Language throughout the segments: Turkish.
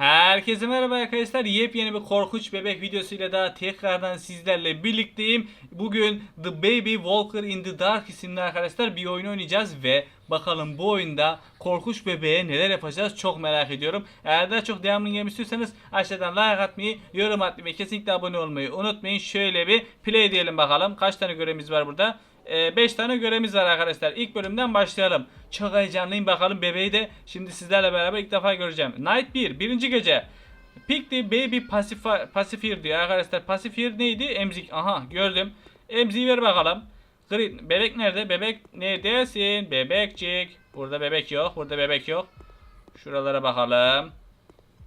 Herkese merhaba arkadaşlar. Yepyeni bir korkunç bebek videosuyla daha tekrardan sizlerle birlikteyim. Bugün The Baby Walker in the Dark isimli arkadaşlar bir oyun oynayacağız ve bakalım bu oyunda korkunç bebeğe neler yapacağız çok merak ediyorum. Eğer daha çok devamını gelmek istiyorsanız aşağıdan like atmayı, yorum atmayı ve kesinlikle abone olmayı unutmayın. Şöyle bir play diyelim bakalım. Kaç tane görevimiz var burada? 5 tane görevimiz var arkadaşlar. İlk bölümden başlayalım. Çok heyecanlıyım bakalım bebeği de şimdi sizlerle beraber ilk defa göreceğim. Night 1 birinci gece. Pick the baby pacifier diyor arkadaşlar. Pacifier neydi? Emzik. Aha gördüm. Emziği ver bakalım. Green. Bebek nerede? Bebek neredesin? Bebekçik. Burada bebek yok. Burada bebek yok. Şuralara bakalım.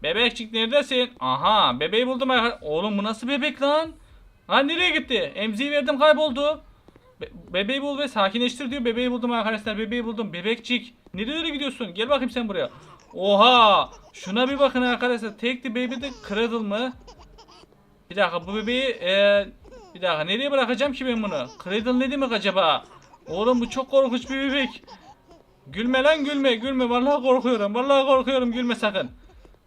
Bebekçik neredesin? Aha bebeği buldum arkadaşlar. Oğlum bu nasıl bebek lan? Ha nereye gitti? Emziği verdim kayboldu. Be- bebeği bul ve sakinleştir diyor. Bebeği buldum arkadaşlar. Bebeği buldum. Bebekçik. Nerelere gidiyorsun? Gel bakayım sen buraya. Oha! Şuna bir bakın arkadaşlar. Take the baby de cradle mı? Bir dakika bu bebeği eee, bir dakika nereye bırakacağım ki ben bunu? Cradle ne demek acaba? Oğlum bu çok korkunç bir bebek. Gülme lan gülme gülme. Vallahi korkuyorum. Vallahi korkuyorum. Gülme sakın.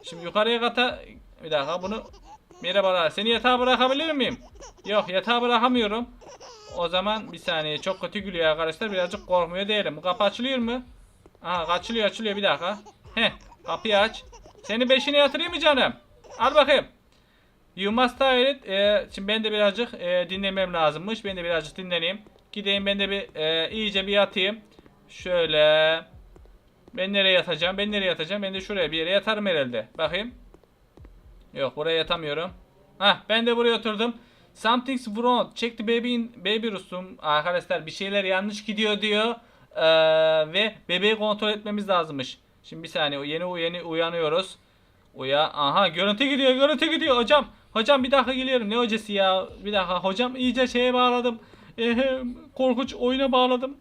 Şimdi yukarıya kata bir dakika bunu Merhabalar. Seni yatağa bırakabilir miyim? Yok yatağa bırakamıyorum. O zaman bir saniye çok kötü gülüyor arkadaşlar. Birazcık korkmuyor değilim. Bu kapı açılıyor mu? Aha açılıyor açılıyor bir dakika. Heh kapıyı aç. Seni beşine yatırayım mı canım? Al bakayım. You must tire it. Ee, şimdi ben de birazcık e, dinlemem lazımmış. Ben de birazcık dinleneyim. Gideyim ben de bir e, iyice bir yatayım. Şöyle. Ben nereye yatacağım? Ben nereye yatacağım? Ben de şuraya bir yere yatarım herhalde. Bakayım. Yok buraya yatamıyorum. Hah ben de buraya oturdum. Something's wrong. Check the baby in baby room. Arkadaşlar bir şeyler yanlış gidiyor diyor. Ee, ve bebeği kontrol etmemiz lazımmış. Şimdi bir saniye yeni yeni uyanıyoruz. Uya. Aha görüntü gidiyor görüntü gidiyor hocam. Hocam bir dakika geliyorum. Ne hocası ya? Bir dakika hocam iyice şeye bağladım. Ee, korkunç oyuna bağladım.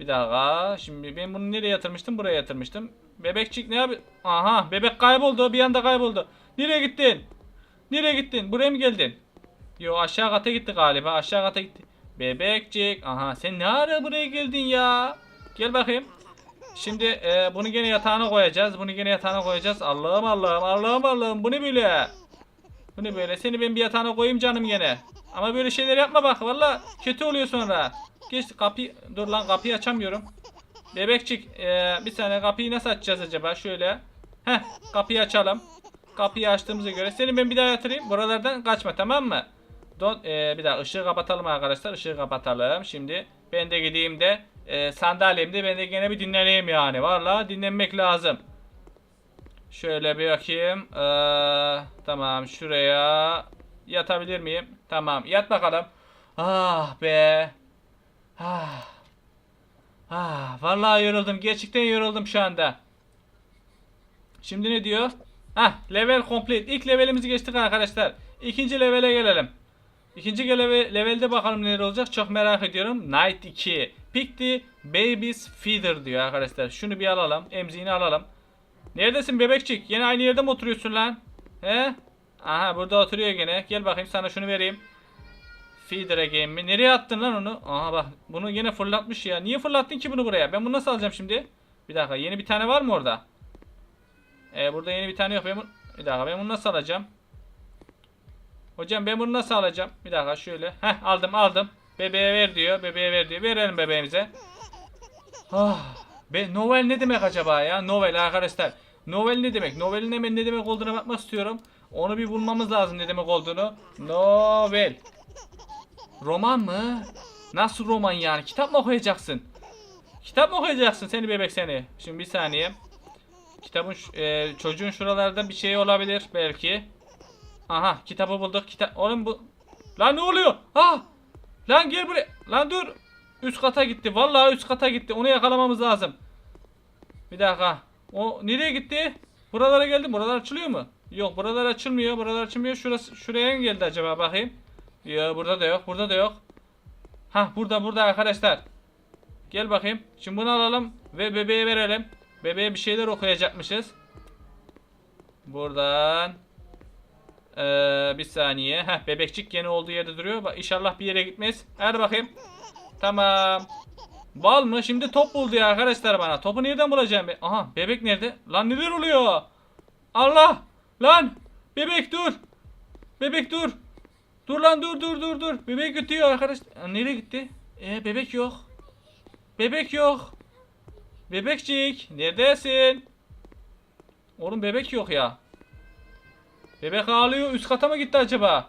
Bir dakika. Şimdi ben bunu nereye yatırmıştım? Buraya yatırmıştım. Bebekçik ne yapıyor? Aha bebek kayboldu. Bir anda kayboldu. Nereye gittin? Nereye gittin? Buraya mı geldin? Yo aşağı kata gitti galiba. Aşağı kata gitti. Bebekçik. Aha sen ne ara buraya geldin ya? Gel bakayım. Şimdi e, bunu gene yatağına koyacağız. Bunu gene yatağına koyacağız. Allah'ım Allah'ım Allah'ım Allah'ım. Bu ne böyle? Bu ne böyle? Seni ben bir yatağına koyayım canım gene. Ama böyle şeyler yapma bak. Valla kötü oluyor sonra. Geç kapıyı. Dur lan kapıyı açamıyorum. Bebekçik e, bir saniye kapıyı nasıl açacağız acaba? Şöyle. Heh kapıyı açalım. Kapıyı açtığımıza göre seni ben bir daha yatırayım. Buralardan kaçma tamam mı? Don, e, bir daha ışığı kapatalım arkadaşlar. Işığı kapatalım. Şimdi ben de gideyim de e, sandalyemde ben de gene bir dinleneyim yani. Vallahi dinlenmek lazım. Şöyle bir bakayım. Ee, tamam şuraya yatabilir miyim? Tamam yat bakalım. Ah be. Ah. Ah vallahi yoruldum. Gerçekten yoruldum şu anda. Şimdi ne diyor? Hah level complete. İlk levelimizi geçtik arkadaşlar. İkinci levele gelelim. İkinci leve, levelde bakalım neler olacak çok merak ediyorum. Night 2. Pick the baby's feeder diyor arkadaşlar. Şunu bir alalım. Emziğini alalım. Neredesin bebekçik? Yine aynı yerde mi oturuyorsun lan? He? Aha burada oturuyor gene. Gel bakayım sana şunu vereyim. Feeder again mi? Nereye attın lan onu? Aha bak bunu yine fırlatmış ya. Niye fırlattın ki bunu buraya? Ben bunu nasıl alacağım şimdi? Bir dakika yeni bir tane var mı orada? Ee, burada yeni bir tane yok. Ben bunu... Bir dakika ben bunu nasıl alacağım? Hocam ben bunu nasıl alacağım? Bir dakika şöyle. Heh aldım aldım. Bebeğe ver diyor. Bebeğe ver diyor. Verelim bebeğimize. Ah, be, Novel ne demek acaba ya? Novel arkadaşlar. Novel ne demek? Novelin hemen ne demek olduğuna bakmak istiyorum. Onu bir bulmamız lazım ne demek olduğunu. Novel. Roman mı? Nasıl roman yani? Kitap mı okuyacaksın? Kitap mı okuyacaksın seni bebek seni? Şimdi bir saniye. Kitabın e, çocuğun şuralarda bir şey olabilir belki. Aha kitabı bulduk. Kitap oğlum bu Lan ne oluyor? Ha! Lan gel buraya. Lan dur. Üst kata gitti. Vallahi üst kata gitti. Onu yakalamamız lazım. Bir dakika. O nereye gitti? Buralara geldi. Buralar açılıyor mu? Yok buralar açılmıyor. Buralar açılmıyor. Şurası şuraya mı geldi acaba bakayım. Yok burada da yok. Burada da yok. Ha burada burada arkadaşlar. Gel bakayım. Şimdi bunu alalım ve bebeğe verelim. Bebeğe bir şeyler okuyacakmışız. Buradan ee, bir saniye. Heh, bebekçik gene olduğu yerde duruyor. Bak, inşallah bir yere gitmez. Hadi bakayım. Tamam. Bal mı? Şimdi top buldu ya arkadaşlar bana. Topu nereden bulacağım? ben? Aha bebek nerede? Lan neler oluyor? Allah! Lan bebek dur. Bebek dur. Dur lan dur dur dur dur. Bebek gidiyor arkadaş. Aa, Nereye gitti? E bebek yok. Bebek yok. Bebekcik neredesin? Oğlum bebek yok ya. Bebek ağlıyor. Üst kata mı gitti acaba?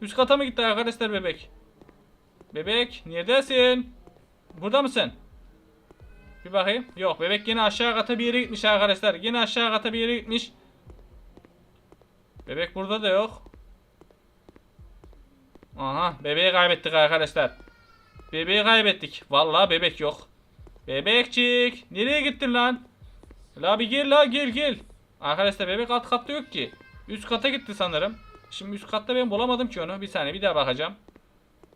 Üst kata mı gitti arkadaşlar bebek? Bebek neredesin? Burada mısın? Bir bakayım. Yok bebek yine aşağı kata bir yere gitmiş arkadaşlar. Yine aşağı kata bir yere gitmiş. Bebek burada da yok. Aha bebeği kaybettik arkadaşlar. Bebeği kaybettik. Vallahi bebek yok. Bebekçik. Nereye gittin lan? La bir gel la gel gel. Arkadaşlar bebek alt katta yok ki. Üst kata gitti sanırım. Şimdi üst katta ben bulamadım ki onu. Bir saniye bir daha bakacağım.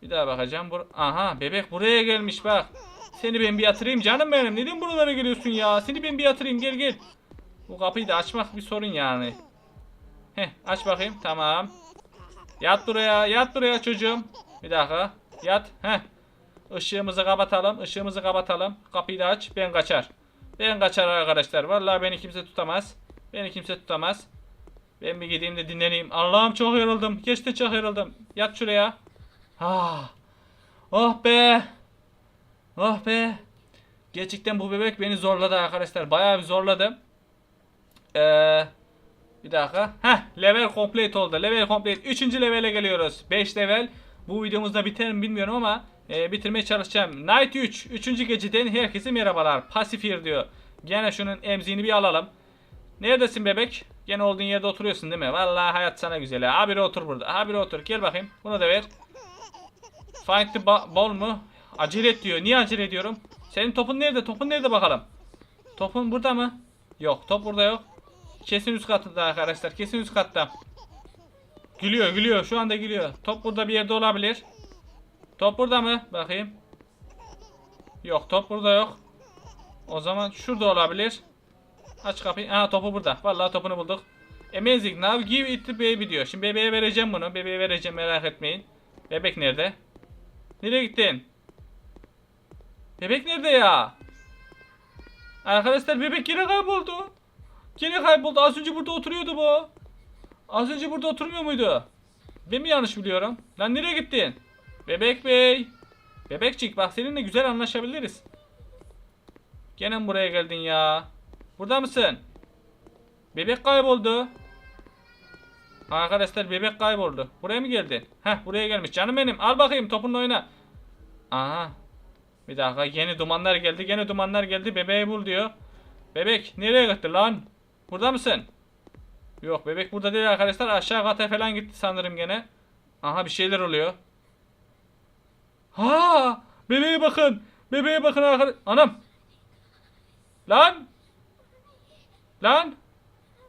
Bir daha bakacağım. Bur Aha bebek buraya gelmiş bak. Seni ben bir yatırayım canım benim. Neden buralara geliyorsun ya? Seni ben bir yatırayım gel gel. Bu kapıyı da açmak bir sorun yani. Heh aç bakayım tamam. Yat buraya yat buraya çocuğum. Bir dakika yat. Heh. Işığımızı kapatalım. ışığımızı kapatalım. Kapıyı da aç. Ben kaçar. Ben kaçar arkadaşlar. Vallahi beni kimse tutamaz. Beni kimse tutamaz. Ben bir gideyim de dinleneyim. Allah'ım çok yoruldum. Geçti çok yoruldum. Yat şuraya. Ah. Oh be. Oh be. Gerçekten bu bebek beni zorladı arkadaşlar. Bayağı bir zorladı. Eee bir dakika. Heh, level complete oldu. Level complete. Üçüncü levele geliyoruz. 5 level. Bu videomuzda biter mi bilmiyorum ama e, bitirmeye çalışacağım. Night 3. Üçüncü geceden herkese merhabalar. Pasifir diyor. Gene şunun emziğini bir alalım. Neredesin bebek? Gene olduğun yerde oturuyorsun değil mi? Vallahi hayat sana güzel ha. Habire otur burada. Habire otur. Gel bakayım. Bunu da ver. Find the ba- ball mu? Acele et diyor. Niye acele ediyorum? Senin topun nerede? Topun nerede bakalım? Topun burada mı? Yok. Top burada yok. Kesin üst katta arkadaşlar. Kesin üst katta. Gülüyor gülüyor. Şu anda gülüyor. Top burada bir yerde olabilir. Top burada mı? Bakayım. Yok top burada yok. O zaman şurada olabilir. Aç kapıyı. Aha topu burada. Vallahi topunu bulduk. Amazing. Now give it to baby diyor. Şimdi bebeğe vereceğim bunu. Bebeğe vereceğim merak etmeyin. Bebek nerede? Nereye gittin? Bebek nerede ya? Arkadaşlar bebek yine kayboldu. Yine kayboldu. Az önce burada oturuyordu bu. Az önce burada oturmuyor muydu? Ben mi yanlış biliyorum? Lan nereye gittin? Bebek bey. Bebekçik bak seninle güzel anlaşabiliriz. Gene buraya geldin ya? Burada mısın? Bebek kayboldu. Arkadaşlar bebek kayboldu. Buraya mı geldin? Heh buraya gelmiş. Canım benim al bakayım topunla oyna. Aha. Bir dakika yeni dumanlar geldi. Yeni dumanlar geldi. Bebeği bul diyor. Bebek nereye gitti lan? Burada mısın? Yok bebek burada değil arkadaşlar. Aşağı kata falan gitti sanırım gene. Aha bir şeyler oluyor. Ha! Bebeğe bakın. Bebeğe bakın arkadaşlar. Anam. Lan. Lan.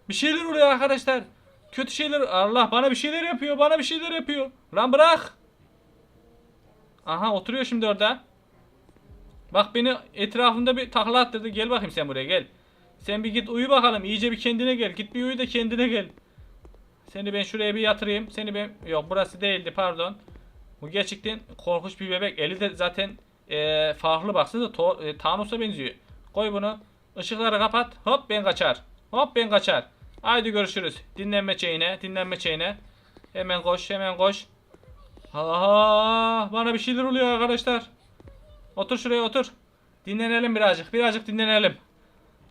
Bir şeyler oluyor arkadaşlar. Kötü şeyler. Allah bana bir şeyler yapıyor. Bana bir şeyler yapıyor. Lan bırak. Aha oturuyor şimdi orada. Bak beni etrafında bir takla attırdı. Gel bakayım sen buraya gel. Sen bir git uyu bakalım. İyice bir kendine gel. Git bir uyu da kendine gel. Seni ben şuraya bir yatırayım. Seni ben... Yok burası değildi pardon. Bu gerçekten korkunç bir bebek. Eli de zaten eee, farklı baksana. To- e, Thanos'a benziyor. Koy bunu. Işıkları kapat. Hop ben kaçar. Hop ben kaçar. Haydi görüşürüz. Dinlenme çeyine. Dinlenme çeyine. Hemen koş. Hemen koş. Aa, bana bir şeyler oluyor arkadaşlar. Otur şuraya otur. Dinlenelim birazcık. Birazcık dinlenelim.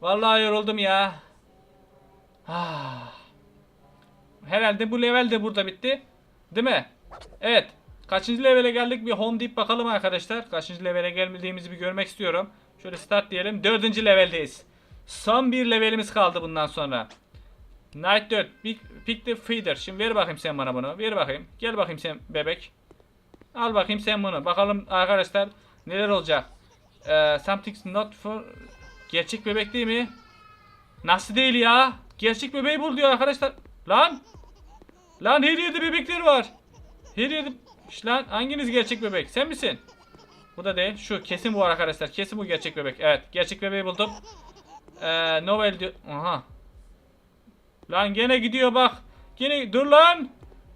Vallahi yoruldum ya. Ah. Herhalde bu level de burada bitti. Değil mi? Evet. Kaçıncı levele geldik bir home deyip bakalım arkadaşlar. Kaçıncı levele gelmediğimizi bir görmek istiyorum. Şöyle start diyelim. Dördüncü leveldeyiz. Son bir levelimiz kaldı bundan sonra. Night 4. Pick, the feeder. Şimdi ver bakayım sen bana bunu. Ver bakayım. Gel bakayım sen bebek. Al bakayım sen bunu. Bakalım arkadaşlar neler olacak. Ee, something's not for... Gerçek bebek değil mi? Nasıl değil ya? Gerçek bebeği bul diyor arkadaşlar. Lan! Lan her yerde bebekler var. Her yerde... Lan hanginiz gerçek bebek? Sen misin? Bu da değil. Şu kesin bu arkadaşlar. Kesin bu gerçek bebek. Evet. Gerçek bebeği buldum. Ee, Noel diyor. Aha. Lan gene gidiyor bak. Gene dur lan.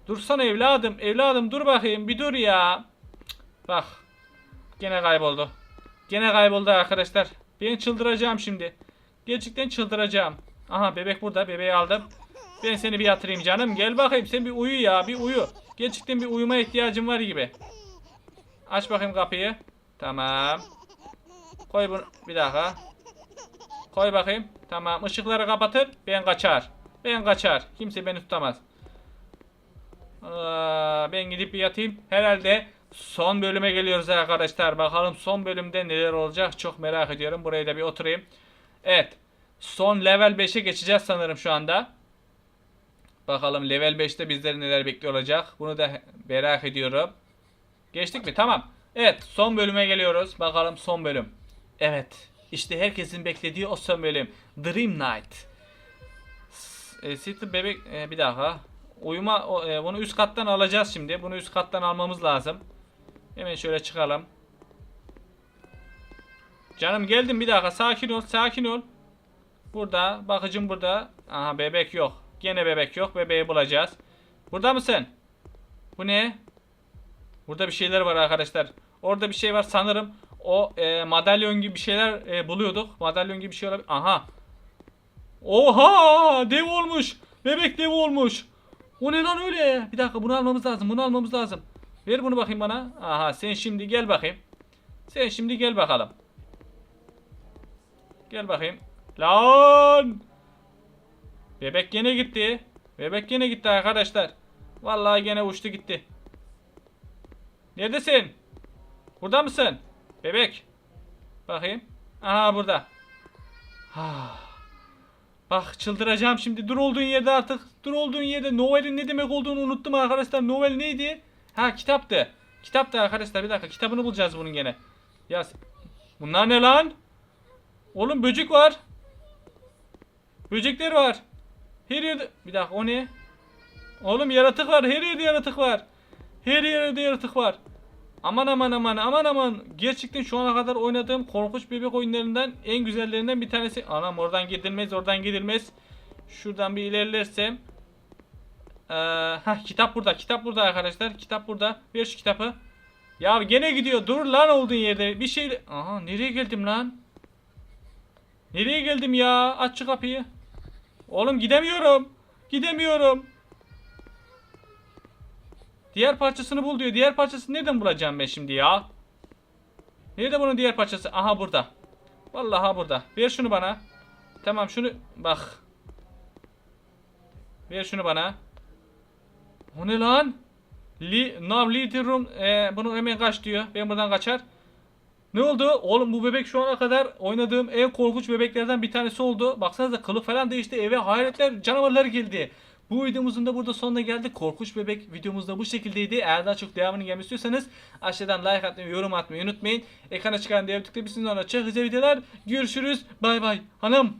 Dursana evladım. Evladım dur bakayım. Bir dur ya. Bak. Gene kayboldu. Gene kayboldu arkadaşlar. Ben çıldıracağım şimdi. Gerçekten çıldıracağım. Aha bebek burada. Bebeği aldım. Ben seni bir yatırayım canım. Gel bakayım sen bir uyu ya bir uyu. Gerçekten bir uyuma ihtiyacın var gibi. Aç bakayım kapıyı. Tamam. Koy bunu. Bir dakika. Koy bakayım. Tamam. Işıkları kapatır. Ben kaçar. Ben kaçar. Kimse beni tutamaz. Aa, ben gidip yatayım. Herhalde son bölüme geliyoruz arkadaşlar. Bakalım son bölümde neler olacak çok merak ediyorum. Buraya da bir oturayım. Evet. Son level 5'e geçeceğiz sanırım şu anda. Bakalım level 5'te bizleri neler bekliyor olacak. Bunu da merak ediyorum. Geçtik mi? Tamam. Evet son bölüme geliyoruz. Bakalım son bölüm. Evet. İşte herkesin beklediği o son bölüm. Dream Night. E, City bebek e, bir dakika. Uyuma e, bunu üst kattan alacağız şimdi. Bunu üst kattan almamız lazım. Hemen şöyle çıkalım. Canım geldim bir dakika. Sakin ol, sakin ol. Burada, bakıcım burada. Aha bebek yok. Gene bebek yok. Bebeği bulacağız. Burada mısın? Bu ne? Burada bir şeyler var arkadaşlar. Orada bir şey var sanırım. O e, madalyon gibi bir şeyler e, buluyorduk. Madalyon gibi bir şey olabilir. Aha. Oha! Dev olmuş. Bebek dev olmuş. O ne lan öyle? Bir dakika bunu almamız lazım. Bunu almamız lazım. Ver bunu bakayım bana. Aha sen şimdi gel bakayım. Sen şimdi gel bakalım. Gel bakayım. Lan! Bebek gene gitti. Bebek gene gitti arkadaşlar. Vallahi gene uçtu gitti. Neredesin? Burada mısın? Bebek. Bakayım. Aha burada. Ah. Bak çıldıracağım şimdi. Dur olduğun yerde artık. Dur olduğun yerde. Novel'in ne demek olduğunu unuttum arkadaşlar. Novel neydi? Ha kitaptı. Kitaptı arkadaşlar. Bir dakika kitabını bulacağız bunun gene. Ya bunlar ne lan? Oğlum böcek var. Böcekler var. Her yerde... Bir dakika o ne? Oğlum yaratık var. Her yerde yaratık var. Her yerde yaratık var. Aman aman aman aman aman. Gerçekten şu ana kadar oynadığım korkunç bebek oyunlarından en güzellerinden bir tanesi. Anam oradan gidilmez oradan gidilmez. Şuradan bir ilerlersem. Ee, hah, kitap burada kitap burada arkadaşlar. Kitap burada. Ver şu kitabı. Ya gene gidiyor. Dur lan olduğun yerde. Bir şey... Aha nereye geldim lan? Nereye geldim ya? Aç şu kapıyı. Oğlum gidemiyorum. Gidemiyorum. Diğer parçasını bul diyor. Diğer parçasını nereden bulacağım ben şimdi ya? Nerede bunun diğer parçası? Aha burada. Vallahi burada. Ver şunu bana. Tamam şunu bak. Ver şunu bana. O ne lan? Li, now the room. Ee, bunu hemen kaç diyor. Ben buradan kaçar. Ne oldu? Oğlum bu bebek şu ana kadar oynadığım en korkunç bebeklerden bir tanesi oldu. Baksanıza kılık falan değişti. Eve hayaletler, canavarlar geldi. Bu videomuzun da burada sonuna geldik. Korkunç bebek videomuz da bu şekildeydi. Eğer daha çok devamını gelmek istiyorsanız aşağıdan like atmayı, yorum atmayı unutmayın. Ekrana çıkan diğer tıklayabilirsiniz. Sonra çok güzel videolar. Görüşürüz. Bay bay. Hanım.